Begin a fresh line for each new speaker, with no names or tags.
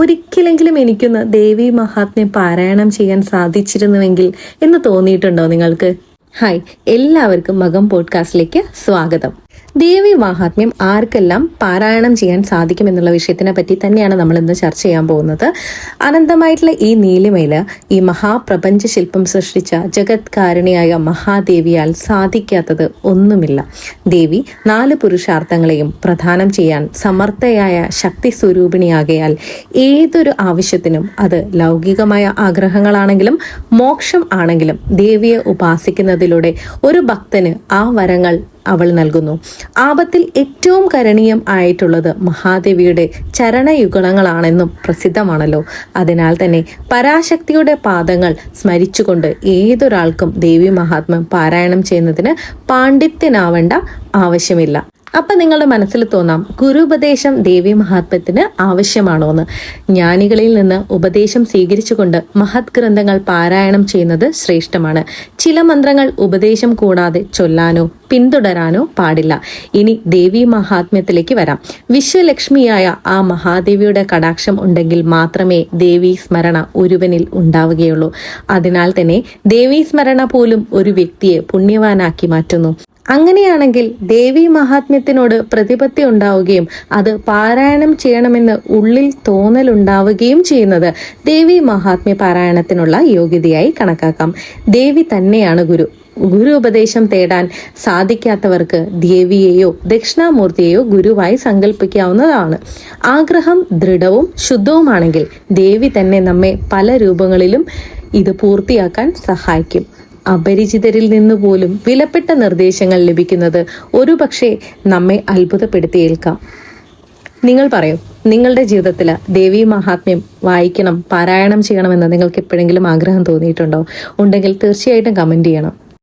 ഒരിക്കലെങ്കിലും എനിക്കൊന്ന് ദേവി മഹാത്മ്യം പാരായണം ചെയ്യാൻ സാധിച്ചിരുന്നുവെങ്കിൽ എന്ന് തോന്നിയിട്ടുണ്ടോ നിങ്ങൾക്ക്? ഹായ് എല്ലാവർക്കും മകം പോഡ്കാസ്റ്റിലേക്ക് സ്വാഗതം. ദേവി മാഹാത്മ്യം ആർക്കെല്ലാം പാരായണം ചെയ്യാൻ സാധിക്കും എന്നുള്ള വിഷയത്തിനെ പറ്റി തന്നെയാണ് നമ്മൾ ഇന്ന് ചർച്ച ചെയ്യാൻ പോകുന്നത്. അനന്തമായിട്ടുള്ള ഈ നീലിമയിൽ ഈ മഹാപ്രപഞ്ച ശില്പം സൃഷ്ടിച്ച ജഗത്കാരിണിയായ മഹാദേവിയാൽ സാധിക്കാത്തത് ഒന്നുമില്ല. ദേവി നാല് പുരുഷാർത്ഥങ്ങളെയും പ്രധാനം ചെയ്യാൻ സമർത്ഥയായ ശക്തി സ്വരൂപിണിയാകയാൽ ഏതൊരു ആവശ്യത്തിനും അത് ലൗകികമായ ആഗ്രഹങ്ങളാണെങ്കിലും മോക്ഷം ആണെങ്കിലും ദേവിയെ ഉപാസിക്കുന്നതിലൂടെ ഒരു ഭക്തന് ആ വരങ്ങൾ അവൾ നൽകുന്നു. ആപത്തിൽ ഏറ്റവും കരണീയം ആയിട്ടുള്ളത് മഹാദേവിയുടെ ചരണയുഗളങ്ങളാണെന്നും പ്രസിദ്ധമാണല്ലോ. അതിനാൽ തന്നെ പരാശക്തിയുടെ പാദങ്ങൾ സ്മരിച്ചുകൊണ്ട് ഏതൊരാൾക്കും ദേവി മഹാത്മ്യം പാരായണം ചെയ്യുന്നതിന് പാണ്ഡിത്യനാവേണ്ട ആവശ്യമില്ല. അപ്പൊ നിങ്ങളുടെ മനസ്സിൽ തോന്നാം ഗുരുപദേശം ദേവി മഹാത്മ്യത്തിന് ആവശ്യമാണോ എന്ന് ജ്ഞാനികളിൽ നിന്ന് ഉപദേശം സ്വീകരിച്ചുകൊണ്ട് മഹത് ഗ്രന്ഥങ്ങൾ പാരായണം ചെയ്യുന്നത് ശ്രേഷ്ഠമാണ്. ചില മന്ത്രങ്ങൾ ഉപദേശം കൂടാതെ ചൊല്ലാനോ പിന്തുടരാനോ പാടില്ല. ഇനി ദേവി മഹാത്മ്യത്തിലേക്ക് വരാം. വിശ്വലക്ഷ്മിയായ ആ മഹാദേവിയുടെ കടാക്ഷം ഉണ്ടെങ്കിൽ മാത്രമേ ദേവി സ്മരണ ഒരുവനിൽ ഉണ്ടാവുകയുള്ളൂ. അതിനാൽ തന്നെ ദേവി സ്മരണ പോലും ഒരു വ്യക്തിയെ പുണ്യവാനാക്കി മാറ്റുന്നു. അങ്ങനെയാണെങ്കിൽ ദേവി മഹാത്മ്യത്തിനോട് പ്രതിപത്തി ഉണ്ടാവുകയും അത് പാരായണം ചെയ്യണമെന്ന് ഉള്ളിൽ തോന്നലുണ്ടാവുകയും ചെയ്യുന്നത് ദേവി മഹാത്മ്യ പാരായണത്തിനുള്ള യോഗ്യതയായി കണക്കാക്കാം. ദേവി തന്നെയാണ് ഗുരു. ഗുരു ഉപദേശം തേടാൻ സാധിക്കാത്തവർക്ക് ദേവിയെയോ ദക്ഷിണാമൂർത്തിയെയോ ഗുരുവായി സങ്കല്പിക്കാവുന്നതാണ് ആഗ്രഹം ദൃഢവും ശുദ്ധവുമാണെങ്കിൽ ദേവി തന്നെ നമ്മെ പല രൂപങ്ങളിലും ഇത് പൂർത്തിയാക്കാൻ സഹായിക്കും. അപരിചിതരിൽ നിന്ന് പോലും വിലപ്പെട്ട നിർദ്ദേശങ്ങൾ ലഭിക്കുന്നത് ഒരുപക്ഷെ നമ്മെ അത്ഭുതപ്പെടുത്തിയേൽക്കാം. നിങ്ങൾ പറയൂ നിങ്ങളുടെ ജീവിതത്തിൽ ദേവി മഹാത്മ്യം വായിക്കണം പാരായണം ചെയ്യണമെന്ന് നിങ്ങൾക്ക് എപ്പോഴെങ്കിലും ആഗ്രഹം തോന്നിയിട്ടുണ്ടോ? ഉണ്ടെങ്കിൽ തീർച്ചയായിട്ടും കമന്റ് ചെയ്യണം.